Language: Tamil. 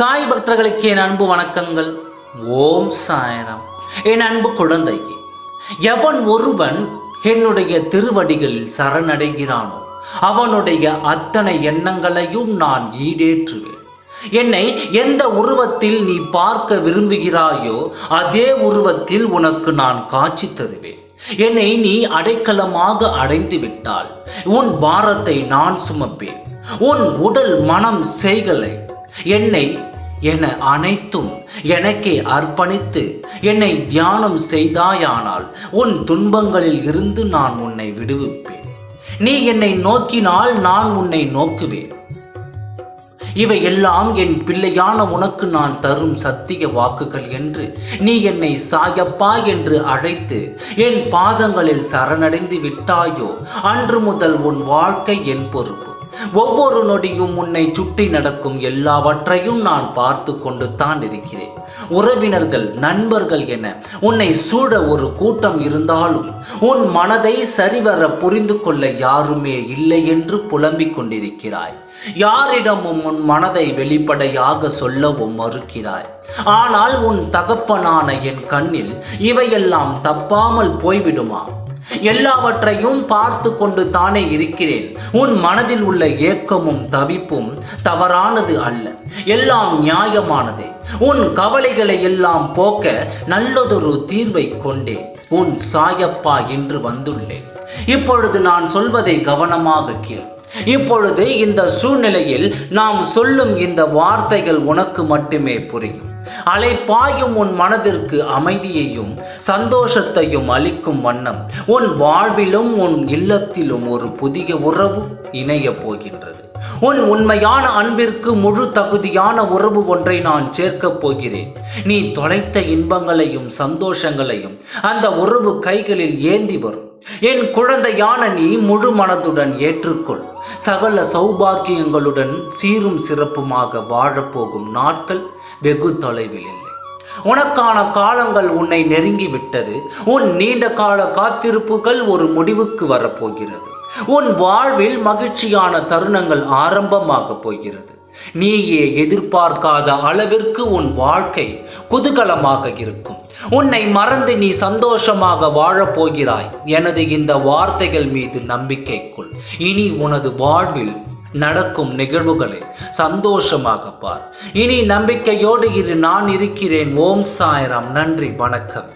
சாய் பக்தர்களுக்கு என் அன்பு வணக்கங்கள். ஓம் சாயராம். என் அன்பு குழந்தையே எவன் ஒருவன் என்னுடைய திருவடிகளில் சரணடைகிறானோ அவனுடைய அத்தனை எண்ணங்களையும் நான் ஈடேற்றுவேன். என்னை எந்த உருவத்தில் நீ பார்க்க விரும்புகிறாயோ அதே உருவத்தில் உனக்கு நான் காட்சி தருவேன். என்னை நீ அடைக்கலமாக அடைந்து விட்டால் உன் வாரத்தை நான் சுமப்பேன். உன் உடல் மனம் செய்களை என்னை என அனைத்தும் எனக்கே அர்ப்பணித்து என்னை தியானம் செய்தாயானால் உன் துன்பங்களில் இருந்து நான் உன்னை விடுவிப்பேன். நீ என்னை நோக்கினால் நான் உன்னை நோக்குவேன். இவை எல்லாம் என் பிள்ளையான உனக்கு நான் தரும் சத்திய வாக்குகள் என்று நீ என்னை சாயப்பா என்று அழைத்து என் பாதங்களில் சரணடைந்து விட்டாயோ அன்று முதல் உன் வாழ்க்கை என் பொறுப்பு. ஒவ்வொரு நொடியும் உன்னை சுற்றி நடக்கும் எல்லாவற்றையும் நான் பார்த்து கொண்டு தான் இருக்கிறேன். உறவினர்கள் நண்பர்கள் என உன்னை சூழ ஒரு கூட்டம் இருந்தாலும் உன் மனதை சரிவர புரிந்து கொள்ள யாருமே இல்லை என்று புலம்பிக் கொண்டிருக்கிறாய். யாரிடமும் உன் மனதை வெளிப்படையாக சொல்லவும் மறுக்கிறாய். ஆனால் உன் தகப்பனான என் கண்ணில் இவையெல்லாம் தப்பாமல் போய்விடுமா? எல்லாவற்றையும் பார்த்து கொண்டு தானே இருக்கிறேன். உன் மனதில் உள்ள ஏக்கமும் தவிப்பும் தவறானது அல்ல. எல்லாம் நியாயமானதே. உன் கவலைகளை எல்லாம் போக்க நல்லதொரு தீர்வை கொண்டேன். உன் சாயப்பா என்று வந்துள்ளேன். இப்பொழுது நான் சொல்வதை கவனமாக கேள். இப்பொழுது இந்த சூழ்நிலையில் நாம் சொல்லும் இந்த வார்த்தைகள் உனக்கு மட்டுமே புரியும். அலைப்பாயும் உன் மனதிற்கு அமைதியையும் சந்தோஷத்தையும் அளிக்கும் வண்ணம் உன் வாழ்விலும் உன் இல்லத்திலும் ஒரு புதிய உறவு இணைய போகின்றது. உன் உண்மையான அன்பிற்கு முழு தகுதியான உறவு ஒன்றை நான் சேர்க்கப் போகிறேன். நீ தொலைத்த இன்பங்களையும் சந்தோஷங்களையும் அந்த உறவு கைகளில் ஏந்தி வரும். என் குழந்தையான நீ முழு மனதுடன் ஏற்றுக்கொள். சகல சௌபாக்கியங்களுடன் சீரும் சிறப்புமாக வாழப்போகும் நாட்கள் வெகு தொலைவில் இல்லை. உனக்கான காலங்கள் உன்னை நெருங்கி விட்டது உன் நீண்ட கால காத்திருப்புகள் ஒரு முடிவுக்கு வரப்போகிறது. உன் வாழ்வில் மகிழ்ச்சியான தருணங்கள் ஆரம்பமாக போகிறது. நீயே எதிர்பார்க்காத அளவிற்கு உன் வாழ்க்கை குதூகலமாக இருக்கும். உன்னை மறந்து நீ சந்தோஷமாக வாழப் போகிறாய். எனது இந்த வார்த்தைகள் மீது நம்பிக்கைக்குள் இனி உனது வாழ்வில் நடக்கும் நிகழ்வுகளை சந்தோஷமாக பார். இனி நம்பிக்கையோடு இரு நான் இருக்கிறேன். ஓம் சாய்ராம். நன்றி வணக்கம்.